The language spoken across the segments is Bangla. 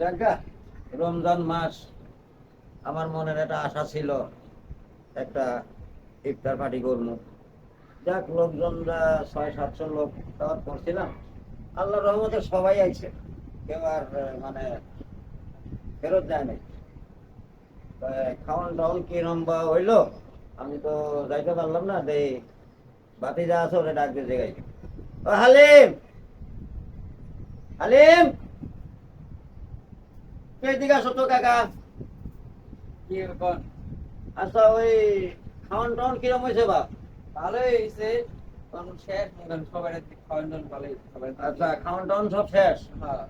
দেখা, রমজান মাস, আমার মনের একটা আশা ছিল, একটা ইফতার পার্টি করব। যাক, লোকজনরা ছয়, সাতশো লোক দাওয়াত করছিলাম। আল্লাহ রহমতে সবাই আইছে। কেউ আর মানে ফেরত যায় নাই। খাওয়ান দাওয়ান কিরম বা হইল, আমি তো যাইতে পারলাম না দে বাতি যা আছে, ওরে ডাক দিয়ে গাই হালিম! হালিম! কে দিকে আসো তো কাকা। কি আচ্ছা ওই খাওয়ান টাওয়ান কিরম হয়েছে বাপ ভালোই হইছে কোন শেষ মতন সবাই খাওয়ান দাওয়ান ভালোই আচ্ছা খাওয়ান টাওয়ান সব শেষ? হ্যাঁ।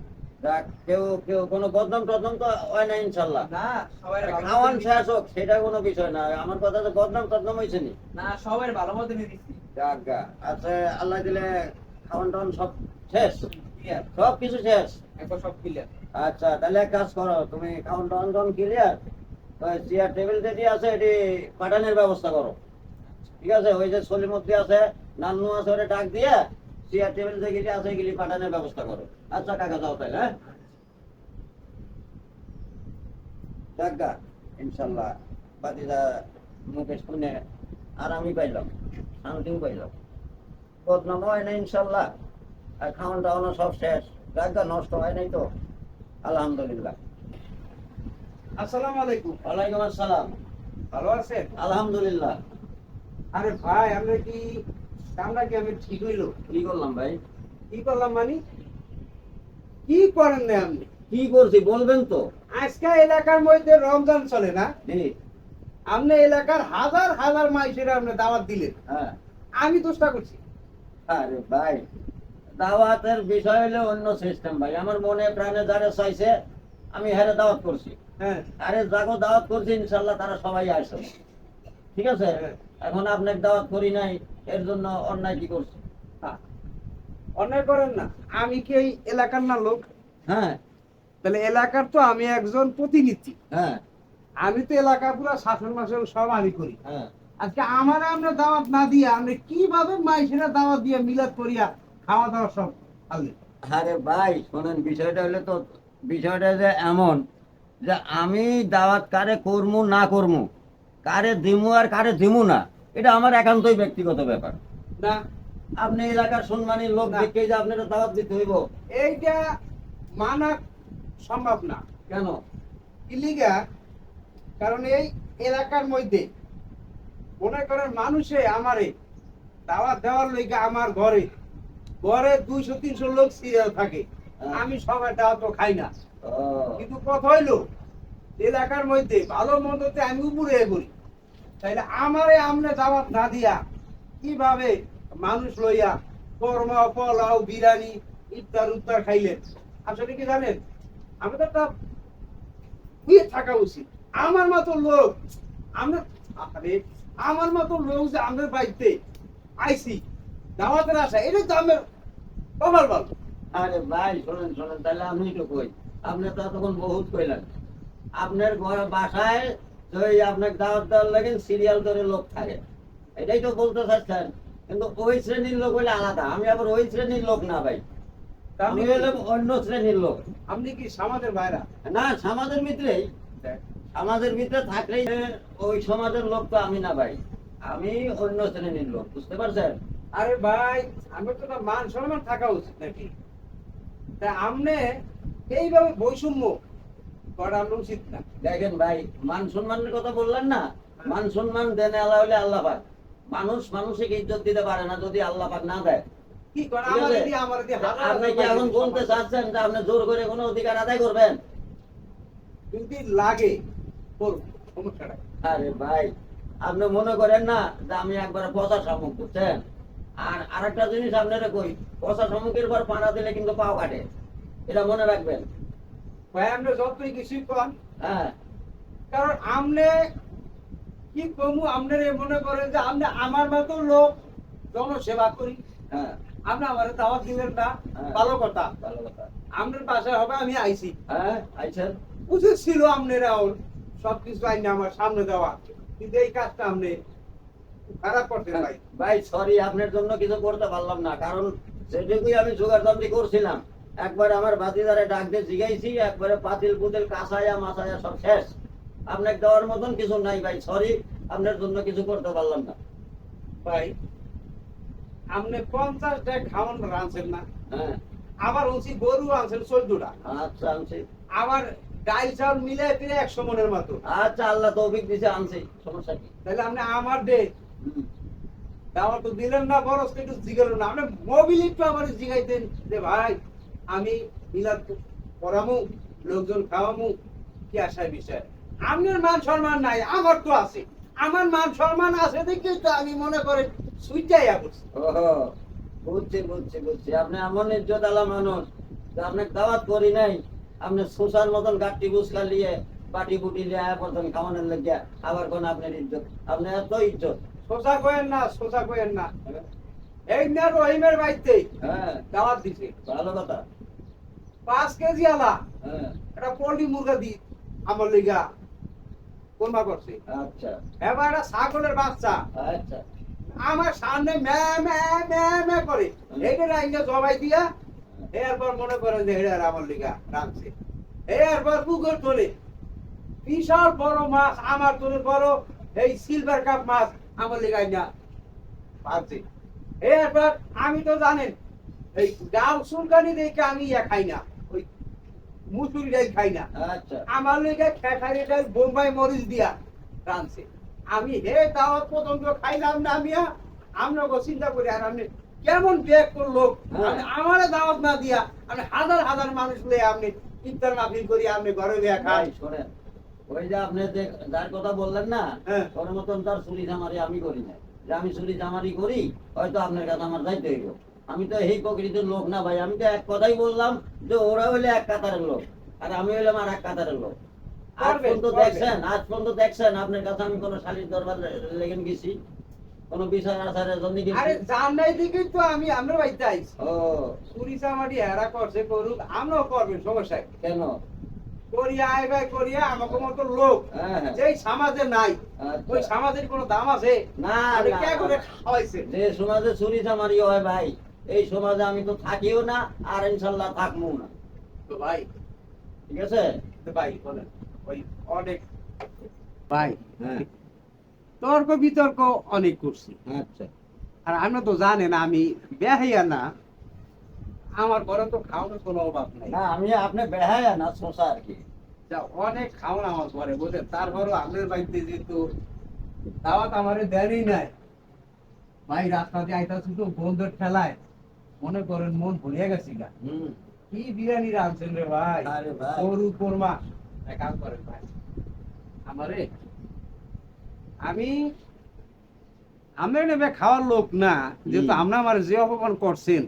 যাক কেউ কেউ কোনো বদনাম টদনাম তো হয় না ইনশাল্লাহ। না সবাই খাওয়ান শেষ হোক সেটা কোনো বিষয় না। আমার কথা তো বদনাম টদনাম হয়েছে নি? না সবাই ভালো যাক গা। আচ্ছা আল্লাহ দিলে খাওয়ান টাওয়ান সব শেষ? সব কিছু শেষ? সব ক্লিয়ার আচ্ছা তাহলে এক কাজ করো, তুমি খাওয়ান টাওয়ান টাউন ক্লিয়ার চেয়ার টেবিল যেটি আছে এটি পাঠানোর ব্যবস্থা করো। ঠিক আছে? ওই যে সলিমদ্দি আছে, নান্নু আছে, ওরে ডাক দিয়ে চেয়ার টেবিল যেগুলি আছে এগুলি পাঠানোর ব্যবস্থা করো। আচ্ছা কাকা, যাও তাহলে হ্যাঁ? ইনশাল্লাহ বাতিদা মুকেশ শুনে আরামই পাইলাম, শান্তিও পাইলাম। বদনাম হয় না, ইনশাল্লাহ। আর খাওয়ান টাওয়ানো সব শেষ। জায়গা নষ্ট হয় নাই তো? আলহামদুলিল্লাহ। আসসালামু আলাইকুম। ওয়ালাইকুম আসসালাম। ভালো আছেন? আলহামদুলিল্লাহ। আরে ভাই আমরা কি কামটা কি আমি ঠিক হইল? কি করলাম ভাই? কি করলাম মানে? কি করেন না আপনি? কি করছি বলবেন তো। আজকে এলাকার মধ্যে রমজান চলে না? আপনি এলাকার হাজার হাজার মাইসের আপনি দাওয়াত দিলেন। হ্যাঁ। আমি দোষটা করছি। আরে ভাই দাওয়াতের বিষয় হলো অন্য সিস্টেম ভাই। আমার মনে প্রাণে যারা চাইছে আমি হেরে দাওয়াত করছি। হ্যাঁ। আরে যাগো দাওয়াত করছি ইনশাল্লাহ তারা সবাই আসে। ঠিক আছে? হ্যাঁ। এখন আপনাকে দাওয়াত করি নাই এর জন্য অন্যায় কি করছি। অন্যায় করেন না। আমি কি এই এলাকার না লোক? হ্যাঁ। তাহলে এলাকার তো আমি একজন প্রতিনিধি। হ্যাঁ। আমি তো এলাকার পুরো শাসন মাসন সব আমি করি। হ্যাঁ। আজকে আমার আমরা দাওয়াত না দিয়ে আমরা কীভাবে মাইসেরা দাওয়াত দিয়ে মিলাদ করিয়া খাওয়া দাওয়া সব আরে ভাই শোনেন বিষয়টা হলে তো বিষয়টা যে এমন যে আমি দাওয়াত কারে করমু না করমু কারে দিমু আর কারে দিমু না এটা আমার একান্তই ব্যক্তিগত ব্যাপার। না। আপনি এলাকার সম্মানী লোক। দেখে যে আপনারা দাওয়াত দিতে হইব। এইটা মানা সম্ভব না। কেন? ইলিগা কারণ এই এলাকার মধ্যে মনে করেন মানুষে আমারে দাওয়াত দেওয়ার লইগা আমার ঘরে ঘরে দুইশো তিনশো লোক সিরিয়াল থাকে। আমি সবার দাওয়াত তো খাই না। কিন্তু কথা হইল এলাকার মধ্যে ভালো মন্দতে আমি উপরে করি। তাইলে আমারে আমনে দাওয়াত না দিয়া কীভাবে মানুষ লইয়া কর্মা পোলাও বিরিয়ানি ইফতার উত্তার খাইলেন? আসলে কি জানেন? আমাদের একটা হুয়ে থাকা উচিত। আমার মতো লোক আমরা আরে আমার মতো লোক যে আমাদের বাড়িতে আইসি দাওয়াতের আশা এটা তো আমার কমাল ভালো আরে ভাই শোনেন শোনেন তাহলে আমি তো কই। আপনি তো তখন বহুত কইলেন। আপনার ঘর বাসায় ওই আপনাকে দাওয়াত দেওয়ার লাগেন সিরিয়াল ধরে লোক থাকে। এটাই তো বলতে চাচ্ছেন। কিন্তু ওই শ্রেণির লোক হইলে আলাদা। আমি আবার ওই শ্রেণির লোক না ভাই। আমি হইলাম অন্য শ্রেণির লোক। আপনি কি সমাজের বাইরা না সমাজের ভিতরেই। সমাজের ভিতরে থাকলেই ওই সমাজের লোক তো আমি না ভাই। আমি অন্য শ্রেণির লোক বুঝতে পারছেন? আরে ভাই আমার তো একটা মান সম্মান থাকা উচিত নাকি? তা আমনে এইভাবে বৈষম্য করা উচিত না। দেখেন ভাই মান সম্মানের কথা বললেন না? মান সম্মান দেন আল্লাহ হলে আল্লাহ পাক। মানুষ মানুষকে ইজ্জত দিতে পারে না যদি আল্লাহ পাক না দেয়। কি করে? আছে? দিয়ে আমার দিয়ে আপনি কি এখন বলতে। চাচ্ছেন যে আপনি জোর করে কোনো অধিকার আদায় করবেন? যদি লাগে করব সমস্যা আরে ভাই আপনি মনে করেন না যে আমি একবার পচা শামুক বুঝছেন? আর আরেকটা জিনিস আপনারা কই পচা শামুকের পর পাড়া দিলে কিন্তু পাও কাটে। এটা মনে রাখবেন। ভাই আমরা যতই কিছুই কন হ্যাঁ। কারণ আমনে কি কমু মনে করেন যে আমার মতো লোক জনসেবা করি। হ্যাঁ। আপনি আমার দাওয়াত না হ্যাঁ। ভালো কথা। ভালো কথা। আপনার বাসায় হবে আমি আইছি। হ্যাঁ আইছেন। উচিত ছিল আপনারাও সবকিছু আইনে আমার সামনে দেওয়া কিন্তু এই কাজটা আপনি খারাপ করতে ভাই। ভাই সরি আপনার জন্য কিছু করতে পারলাম না কারণ সেটুকুই আমি জোগাড় করছিলাম। একবার আমার বাতিদারে ডাক দিয়ে জিগাইছি একবারে পাতিল পুতিল কাঁসায়া মাসায়া সব শেষ। আপনাকে দেওয়ার মতন কিছু নাই ভাই সরি আপনার জন্য কিছু করতে পারলাম না। ভাই আপনি পঞ্চাশটা খাওয়ান রাঁধছেন না। হ্যাঁ। আবার গরু আনছেন চোদ্দটা। আচ্ছা আনছি। আবার ডাইল চাউল মিলে ফিরে একশো মনের মতো। আচ্ছা আল্লাহ তৌফিক দিছে আনছি সমস্যা কি? তাহলে আপনি আমার হুম। আমার তো দিলেন না বড় একটু জিজ্ঞেস না। আপনি মোবিল আমার জিগাইতেন যে, ভাই, আমি মিলাদ পড়ামু, লোকজন খাওয়ামু, কি আশায় বিষয়? আপনার মান সম্মান নাই, আমার তো আছে। আমার মান সম্মান আছে দেখে তো আমি মনে করে সুইটাইয়া করছি বুঝছি বুঝছি বুঝছি। আপনি এমন ইজ্জত আলা মানুষ আপনাকে দাওয়াত করি নাই, আপনি সুসার মতন গাঠটি বুসকা লিয়ে পাটি লিয়ে আয়া খাওয়ানোর আবার কোন আপনার ইজ্জত? আপনি এত ইজ্জত। সোজা কয়েন না সোজা কয়েন না। এই না রহিমের বাড়িতে হ্যাঁ। দাওয়াত দিছে। ভালো কথা। পাঁচ কেজি আলা হ্যাঁ। একটা পোল্ট্রি মুরগা দি আমার লিগা কোনবা করছে। আচ্ছা। এবার একটা ছাগলের বাচ্চা। আচ্ছা। আমার সামনে ম্যা ম্যা ম্যা ম্যা করে। এইটা রাইঙ্গা জবাই দিয়া এরপর মনে করেন যে এটা আমার লিগা রাখছে। এরপর পুকুর তোলে বিশাল বড় মাছ আমার তোলে বড় এই সিলভার কাপ মাছ আমার লিগা না। পাচ্ছে এরপর আমি তো জানেন এই গাও সুলকানি দেখে আমি ইয়া খাই না ওই মুসুরি ডাল খাই না। আচ্ছা। আমার লেগে খেসারি ডাল বোম্বাই মরিচ দিয়া রাঁধছে। আমি হে দাওয়াত পর্যন্ত খাইলাম না আমিয়া আমরা চিন্তা করি আর আপনি কেমন ব্যাগ করল? হ্যাঁ। আমার দাওয়াত না দিয়া আপনি হাজার হাজার মানুষ লয়ে আপনি ইফতার মাহফিল করি আপনি ঘরে গিয়া খাই। শোনেন। ওই যে আপনি যার কথা বললেন না হ্যাঁ। ওর মতন তার চুরি জামারি আমি করি না যে আমি চুরি জামারি করি হয়তো আপনার কাছে আমার যাইতে হইব। আমি তো এই প্রকৃতির লোক না ভাই আমি তো এক কথাই বললাম যে ওরা হইলে এক কাতারের লোক আর আমি হইলাম আর এক কাতারের লোক। আজ পর্যন্ত দেখছেন আজ পর্যন্ত দেখছেন আপনার কাছে আমি কোনো শালির দরবার লেগেন গেছি কোনো বিষয় আচারের জন্য আরে গেছি জান নাই দেখেই তো আমি আপনার বাড়িতে আইছি। ও। চুরি চামারি হেরা করছে করুক আমরাও করবেন সমস্যা কেন? করিয়া আইবাই করিয়া আমাকে মতো লোক। হ্যাঁ হ্যাঁ। যেই সমাজে নাই আচ্ছা। ওই সমাজের কোনো দাম আছে? না কে করে খাওয়াইছে? যে সমাজে চুরি চামারি হয় ভাই এই সমাজে আমি তো থাকিও না আর ইনশাল্লাহ থাকব না। তো ভাই ঠিক আছে? তো ভাই বলেন ওই অনেক ভাই হ্যাঁ। তর্ক বিতর্ক অনেক করছি। আচ্ছা। আর আপনি তো জানেন আমি বেহাইয়া না। আমার ঘরে তো খাওয়ানোর কোনো অভাব নাই। না আমি আপনি বেহায়া না শোষা আর কি। যা অনেক খাওয়ান আমার ঘরে বুঝলেন? তারপরও আপনার বাড়িতে যেহেতু দাওয়াত আমারে দেনই নাই ভাই রাস্তা দিয়ে আইতাছি তো বন্ধুর ঠেলায়। মনে করেন মন ভরিয়া গেছি গা। কি বিরিয়ানি রাঁধছেন রে ভাই? আরে ভাই। গরু কোরমা। এক কাজ করেন ভাই আমারে আমি আমরা নেবে খাওয়ার লোক না যেহেতু। আমরা আমার যে অপমান করছেন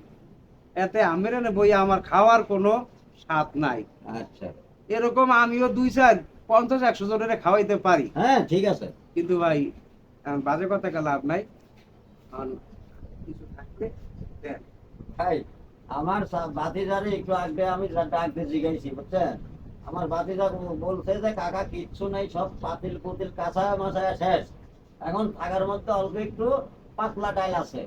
এতে আমরা বই আমার খাওয়ার কোনো স্বাদ নাই। আচ্ছা। এরকম আমিও দুই চার পঞ্চাশ একশো জনের খাওয়াইতে পারি। হ্যাঁ ঠিক আছে। কিন্তু ভাই বাজে কথা কা লাভ নাই। কিছু থাকলে দেন। ভাই আমার ভাতিজারে একটু আগে আমি যা- ডাক দিয়ে জিগাইছি বুঝছেন? আমার ভাতিজা বলছে যে কাকা কিচ্ছু নাই সব পাতিল পুতিল কাঁচা মাছা শেষ। এখন থাকার মধ্যে অল্প একটু পাতলা টাইল আছে।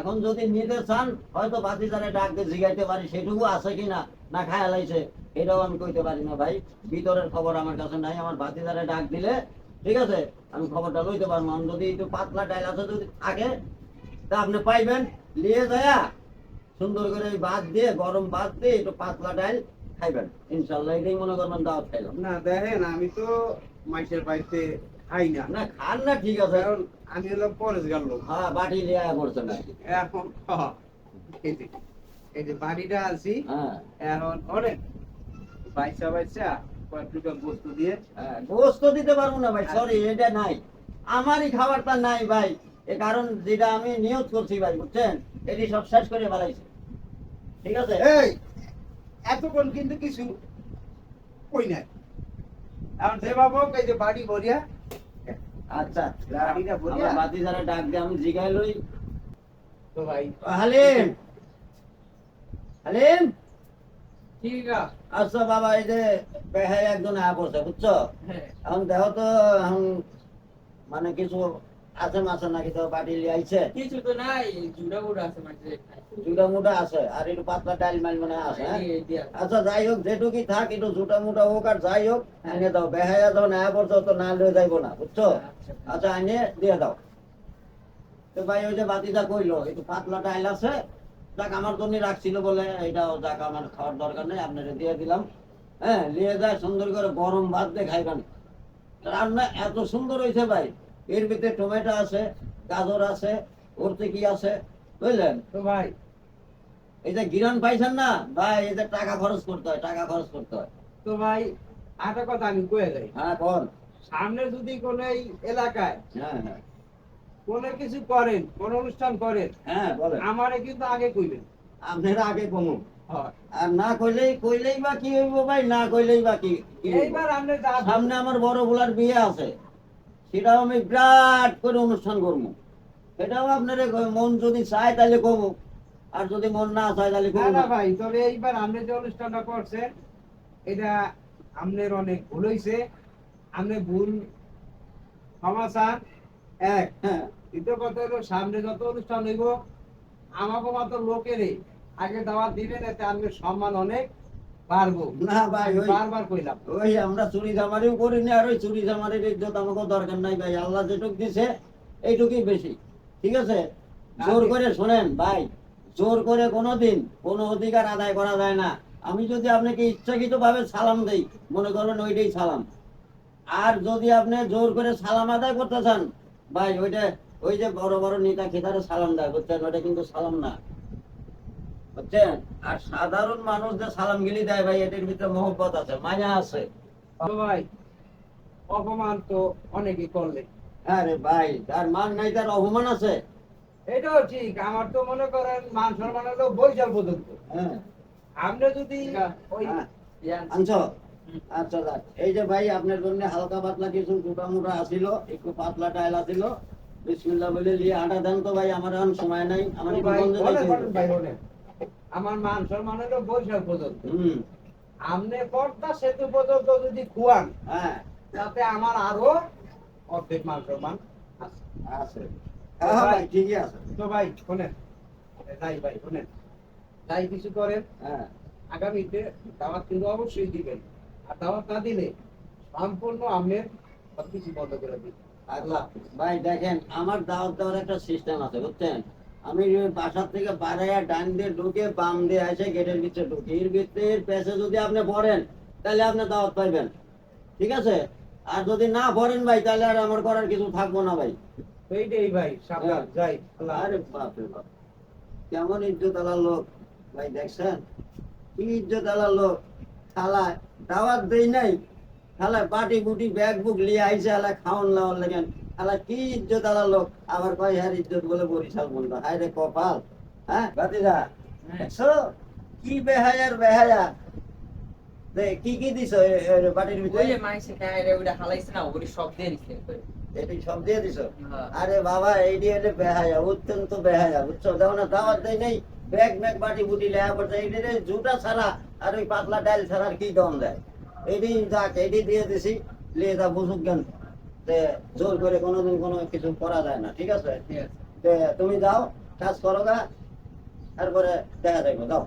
এখন যদি নিতে চান, হয়তো ভাতিজারে ডাক দিয়ে জিগাইতে পারি, সেটুকু আছে কিনা, না খায়া লাইছে, এটাও আমি কইতে পারি না ভাই। ভিতরের খবর আমার কাছে নাই, আমার ভাতিজারে ডাক দিলে, ঠিক আছে, আমি খবরটা লইতে পারব। আমি যদি একটু পাতলা ডাইল আছে যদি থাকে, তা আপনি পাইবেন। নিয়ে যায়া সুন্দর করে ভাত দিয়ে, গরম বাদ দিয়ে একটু পাতলা ডাইল খাইবেন। ইনশাল্লাহ, এটাই মনে করবেন দাওয়াত খাইলাম। না, দেখেন, আমি তো মাইসের বাড়িতে খাই না। না খান না ঠিক আছে। কারণ আমি হলো পরেশগার লোক। হ্যাঁ বাটি নিয়ে পড়ছে না এখন এই যে বাড়িটা আছি হ্যাঁ। এখন অনেক। বাইসা বাইসা কয়েকটা বস্তু দিয়ে। হ্যাঁ গোস্ত দিতে পারব না ভাই সরি এটা নাই। আমারই খাবারটা নাই ভাই এ কারণ যেটা আমি নিয়োগ করছি ভাই বুঝছেন? এটি সব শেষ করে ফেলাইছে। ঠিক আছে? এই এতক্ষণ কিন্তু কিছু কই নাই। এখন যে বাবু এই যে বাড়ি ভরিয়া আচ্ছা বাড়িটা বলি আমার বাতি যারা ডাক দিয়ে আমি জিগাই লই। তো ভাই হালিম! হালিম! ঠিক আছে আচ্ছা বাবা এই যে বেহায় একজন আয়া করছে বুঝছ? হ্যাঁ। এখন দেখো তো মানে কিছু আছে মাছে নাকি তো বাটি লিয়াইছে কিছু তো নাই জুড়া বুড়া আছে জুটা মুটা আছে আর একটু পাতলা ডাল মাল মনে আছে? আচ্ছা যাই হোক থাক একটু জুটা মুটা হোক আর যাই হোক দাও। বেহায়া দাও না পর্যন্ত না লয়ে যাইবো না বুঝছ? আচ্ছা এনে দিয়ে দাও। তো ভাই ওই যে বাতিটা কইলো একটু পাতলা ডাইল আছে যাক আমার জন্য রাখছিল বলে এটাও যাক আমার খাওয়ার দরকার নেই আপনাকে দিয়ে দিলাম। হ্যাঁ নিয়ে যায় সুন্দর করে গরম ভাত দিয়ে খাইবেন রান্না এত সুন্দর হয়েছে ভাই। এর ভিতরে টমেটো আছে গাজর আছে ওরতে কি আছে বুঝলেন? তো ভাই। এই যে গিরান পাইছেন না ভাই এই যে টাকা খরচ করতে হয় টাকা খরচ করতে হয়। তো ভাই একটা কথা আমি কয়ে যাই। হ্যাঁ কোন সামনে যদি কোন এই এলাকায় হ্যাঁ হ্যাঁ। কোনো কিছু করেন কোন অনুষ্ঠান করেন হ্যাঁ বলেন। আমারে কিন্তু আগে কইবেন। আপনারা আগে কমুন আর না কইলেই কইলেই বা কি হইব ভাই? না কইলেই বা কি এইবার সামনে আমার বড় বোলার বিয়ে আছে। সেটাও আমি বিরাট করে অনুষ্ঠান করব। সেটাও আপনার মন যদি চায় তাহলে কমু আর যদি মন না চায় তাহলে কমু না ভাই তবে এইবার আপনি যে অনুষ্ঠানটা করছেন এটা আপনার অনেক ভুল হইছে। আপনি ভুল ক্ষমা চান এক। হ্যাঁ। দ্বিতীয় কথা হলো সামনে যত অনুষ্ঠান হইব আমাকে মাত্র লোকেরই আগে দাওয়াত দিবেন এতে আপনার সম্মান অনেক। বাড়বো না ভাই ওই বারবার কইলাম। ওই আমরা চুরি জামারিও করিনি আর ওই চুরি জামারির ইজ্জত আমাকে দরকার নাই ভাই। আল্লাহ যেটুক দিছে এইটুকুই বেশি। ঠিক আছে? জোর করে শোনেন ভাই জোর করে কোনোদিন কোনো অধিকার আদায় করা যায় না। আমি যদি আপনাকে ইচ্ছাকৃত ভাবে সালাম দেই মনে করবেন ওইটাই সালাম। আর যদি আপনি জোর করে সালাম আদায় করতে চান ভাই ওইটা ওই যে বড় বড় নেতা খেতারে সালাম দেয় বুঝছেন? ওইটা কিন্তু সালাম না। বুঝছেন? আর সাধারণ মানুষদের সালাম গিলি দেয় ভাই এটার ভিতরে মহব্বত আছে মায়া আছে। ভাই অপমান তো অনেকেই করলে। আরে ভাই তার মান নাই তার অপমান আছে। এটাও ঠিক আমার তো মনে করেন মান সম্মান হলো বৈশাল পর্যন্ত। হ্যাঁ। আপনি যদি ওই হ্যাঁ, আনছো? আচ্ছা। এই যে ভাই আপনার জন্য হালকা পাতলা কিছু মোটা মোটা আসিল একটু পাতলা টাইল আসিল বিসমিল্লাহ বলে নিয়ে আটা দেন তো ভাই আমার এখন সময় নাই আমার আমার মান সম্মান হলো বৈশাল পর্যন্ত আপনি পর্দা সেতু পর্যন্ত যদি খুয়ান হ্যাঁ। তাতে আমার আরও অর্ধেক মান সম্মান আছে। হ্যাঁ ভাই ঠিকই আছে। তো ভাই শোনেন। যাই ভাই শোনেন। যাই কিছু করেন। হ্যাঁ। আগামীতে দাওয়াত কিন্তু অবশ্যই দিবেন। আর দাওয়াত না দিলে সম্পূর্ণ আপনার সবকিছু বন্ধ করে দিবেন। আল্লাহ ভাই দেখেন আমার দাওয়াত দেওয়ার একটা সিস্টেম আছে বুঝছেন? আমি বাসার থেকে বাড়াইয়া ডান দিয়ে ঢুকে বাম দিয়ে আসে গেটের ভিতরে ঢুকে। এর ভিতরে পেছে যদি আপনি পড়েন তাহলে আপনি দাওয়াত পাইবেন। ঠিক আছে? আর যদি না পড়েন ভাই তাহলে আর আমার করার কিছু থাকব না ভাই। এইটাই ভাই সাবধান যাই আল্লাহ আরে বাপ রে বাপ। কেমন ইজ্জত আলার লোক। ভাই দেখছেন? কি ইজ্জত আলার লোক। খালায় দাওয়াত দেই নাই। খালায় বাটি বুটি ব্যাগ বুক লিয়ে আইসে আলা খাওন লাওয়ার লাগেন। খালা কি ইজ্জত আলার লোক? আবার কয় হ্যাঁ ইজ্জত বলে বরিশাল হায় রে কপাল হ্যাঁ বাতিজা দেখছ? কি বেহায়ার বেহায়া? কি কি দিছ বাটির ভিতরে? এটি সব দিয়ে দিছ? হ্যাঁ। আরে বাবা এইটি হলে বেহায়া অত্যন্ত বেহায়া বুঝছ? দেখো না দাওয়াত দেয় নেই ব্যাগ ব্যাগ বাটি বুটি লেয়া পড়ছে। এইটি জুটা ছাড়া আর ওই পাতলা ডাল ছাড়া আর কি দম দেয়? এইটি যাক দিয়ে দিছি যা বুঝুক জ্ঞান যে জোর করে কোনোদিন কোনো কিছু করা যায় না ঠিক আছে? তুমি যাও কাজ করো গা তারপরে দেখা যাইবো যাও।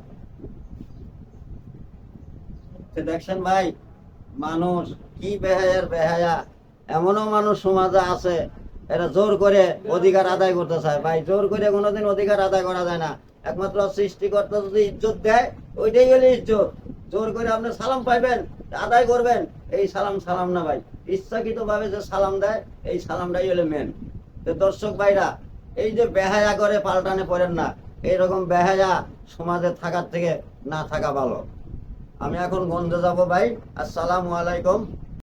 দেখছেন ভাই মানুষ কি বেহায়ার বেহায়া এমনও মানুষ সমাজে আছে এরা জোর করে অধিকার আদায় করতে চায়। ভাই জোর করে কোনোদিন অধিকার আদায় করা যায় না। একমাত্র সৃষ্টিকর্তা যদি ইজ্জত দেয় ওইটাই হলে ইজ্জত। জোর করে আপনি সালাম পাইবেন, আদায় করবেন, এই সালাম সালাম না ভাই। ইচ্ছাকৃত ভাবে যে সালাম দেয়, এই সালামটাই হলো মেন তো দর্শক ভাইরা, এই যে বেহায়া করে পাল্টানে পড়েন না, এইরকম বেহায়া সমাজে থাকার থেকে না থাকা ভালো। আমি এখন গন্ধে যাব ভাই। আসসালামু আলাইকুম।